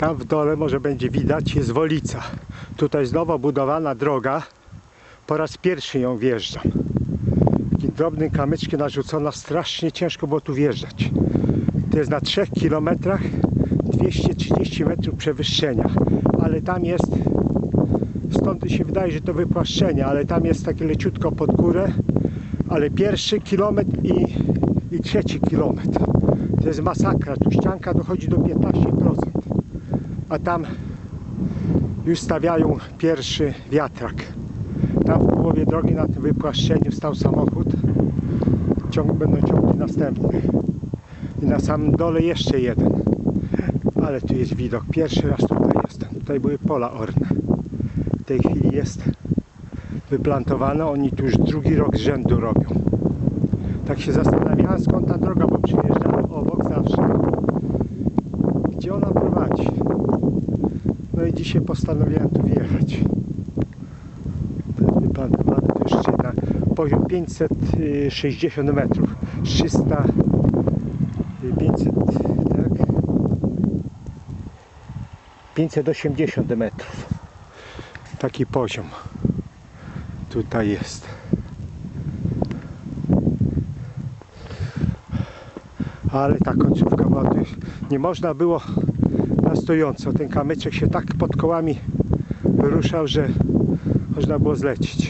Tam w dole może będzie widać jest Wolica. Tutaj jest nowo budowana droga. Po raz pierwszy ją wjeżdżam. Takim drobnym kamyczkiem narzucona. Strasznie ciężko było tu wjeżdżać. To jest na 3 kilometrach 230 metrów przewyższenia. Ale tam jest stąd się wydaje, że to wypłaszczenie, ale tam jest takie leciutko pod górę. Ale pierwszy kilometr i, i trzeci kilometr. To jest masakra. Tu ścianka dochodzi do 15%. A tam już stawiają pierwszy wiatrak. Tam w połowie drogi na tym wypłaszczeniu stał samochód. Ciąg, będą ciągli następny. I na samym dole jeszcze jeden. Ale tu jest widok. Pierwszy raz tutaj jestem. Tutaj były pola orne. W tej chwili jest wyplantowane. Oni tu już drugi rok z rzędu robią. Tak się zastanawiałem skąd ta droga, bo przyjeżdżałem i dzisiaj postanowiłem tu wjechać. To jest wyplantowane to jeszcze na poziom 560 metrów. 300 500 tak 580 metrów. Taki poziom tutaj jest. Ale ta końcówka już- nie można było na. Ten kamyczek się tak pod kołami ruszał, że można było zlecieć.